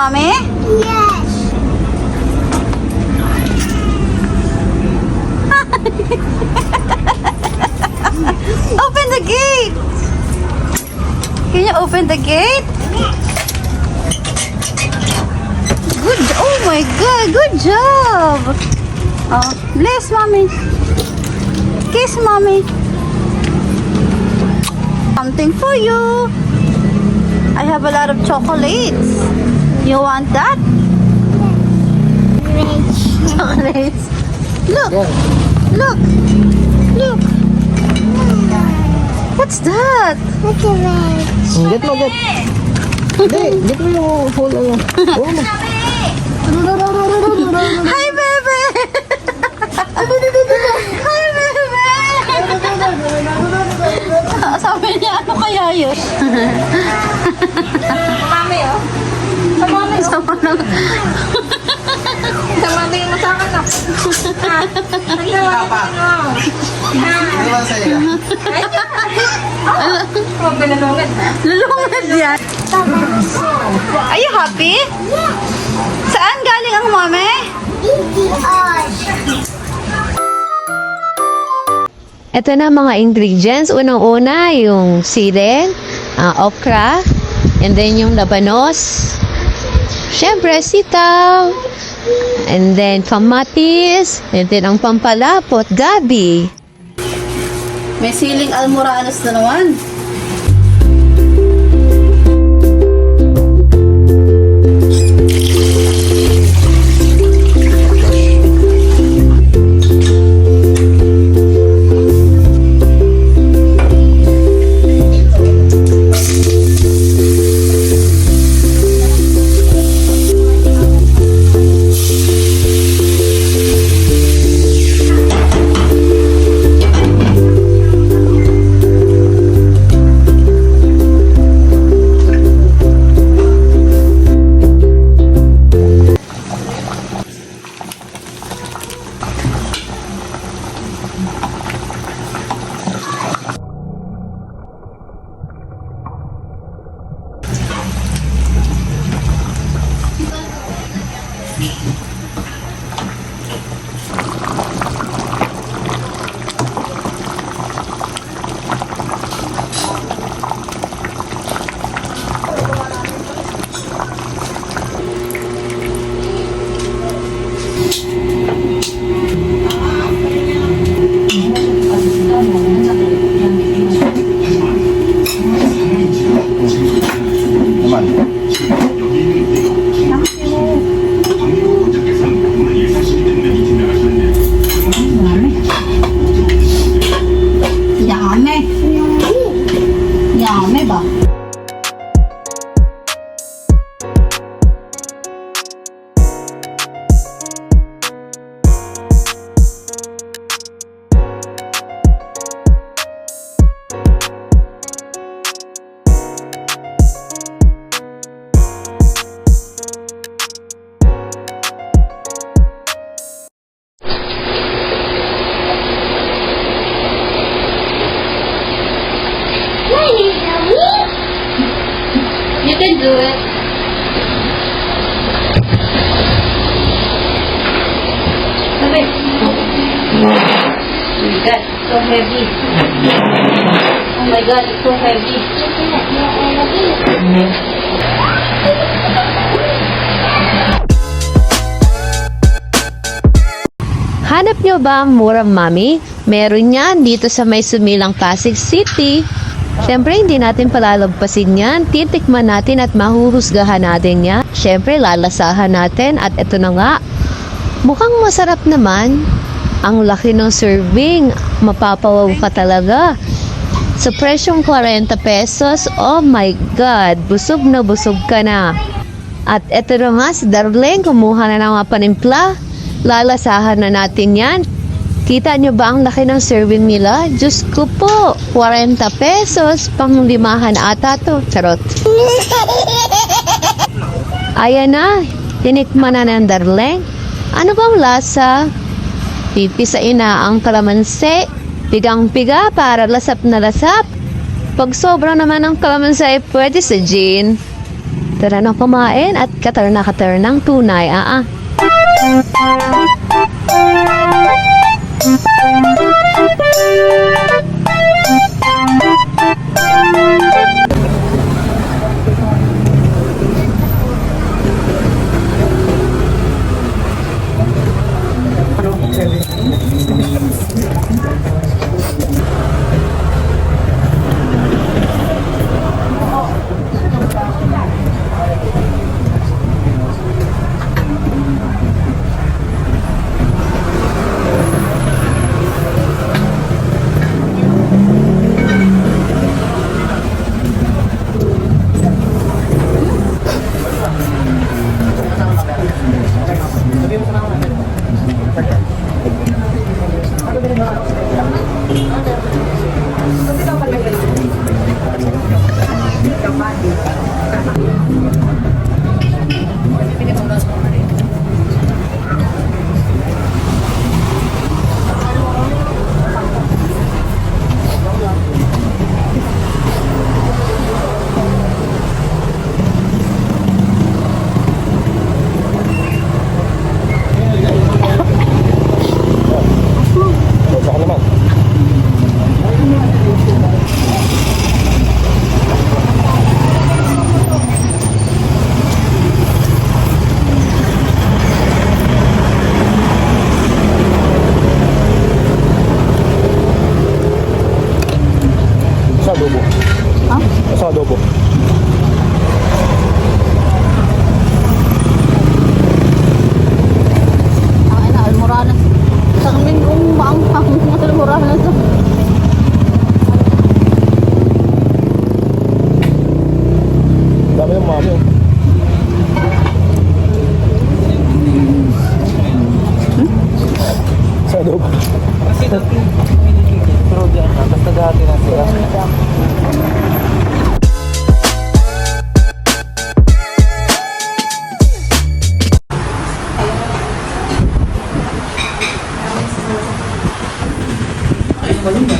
Mommy? Open the gate! Can you open the gate? Good, oh my god, good job! Oh, bless mommy. Kiss mommy. Something for you. I have a lot of chocolates. You want that? Chocolates. Look. Look. Look. What's that? Get mo, get. Hindi, get mo yung phone na yun. Oo mo. Hi, baby. Hi, baby. Sabi niya, ano kaya yun? Mami, oh. Sa mami, oh. Sama na. Sa mami mo sa Ang gawa mo. Ano ba sa'yo? Oh, binalungan, ha? Lulungad yan. Are you happy? Saan galing ang mami? Ito na mga ingredients. Unang-una, yung sile, ah, okra, and then yung labanos. Siyempre, sitaw. And then, kamatis. And then, ang pampalapot, gabi. May siling almoranos na. Naman. So heavy. Oh my God, it's so heavy. Hanap nyo ba ang murang mami? Meron yan dito sa may sumilang Pasig City. Siyempre, hindi natin palalagpasin yan. Titikman natin at mahuhusgahan natin yan. Siyempre, lalasahan natin at ito na nga. Mukhang masarap naman. Ang laki ng serving. Mapapawaw ka talaga. Sa presyong 40 pesos, oh my God, busog na busog ka na. At eto na nga, si Darlene, kumuha na ng mga panimpla. Lalasahan na natin yan. Kita nyo ba ang laki ng serving nila? Diyos ko po, 40 pesos, pang limahan ata to. Charot. Ayan na, tinikman na ng darling. Ano bang lasa? Pipisain na ang kalamansi. Pigang-piga para lasap na lasap. Pag sobra naman ang kalamansi, pwede sa gin. Tara na kumain at katar na katar ng tunay. Ah, ah. Obrigada. disponible.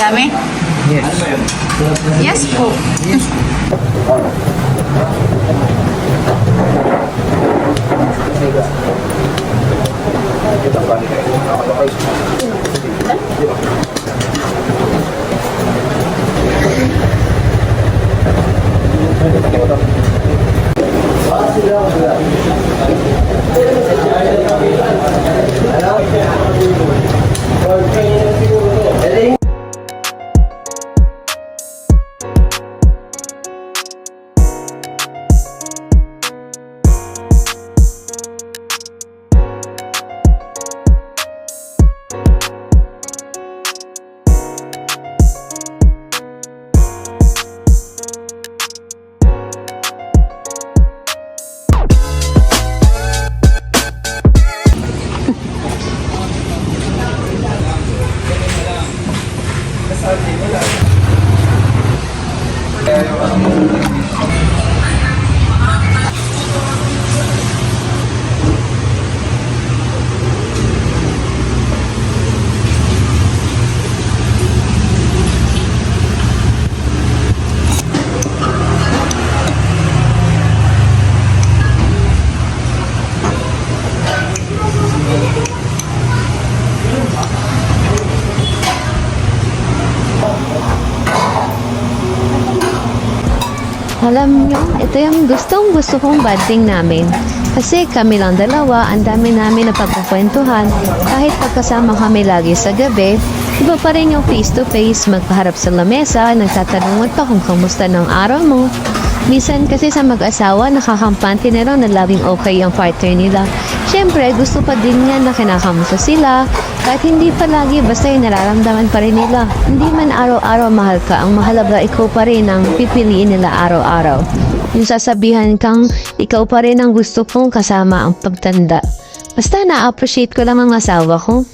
Dami? Yes. Yes po. Yes. Thank. Alam nyo, ito yung gustong gusto kong banding namin. Kasi kami lang dalawa, ang dami namin na pagkukwentuhan. Kahit pagkasama kami lagi sa gabi, iba pa rin yung face to face, magpaharap sa lamesa, nagtatanungan pa kung kamusta ng araw mo. Minsan kasi sa mag-asawa, nakakampante na raw na laging okay ang partner nila. Siyempre, gusto pa din niya na kinakamusta sila. Kahit hindi palagi, basta yung nararamdaman pa rin nila. Hindi man araw-araw mahal ka, ang mahalaga ikaw pa rin ang pipiliin nila araw-araw. Yung sasabihan kang ikaw pa rin ang gusto kong kasama ang pagtanda. Basta na-appreciate ko lang ang asawa ko.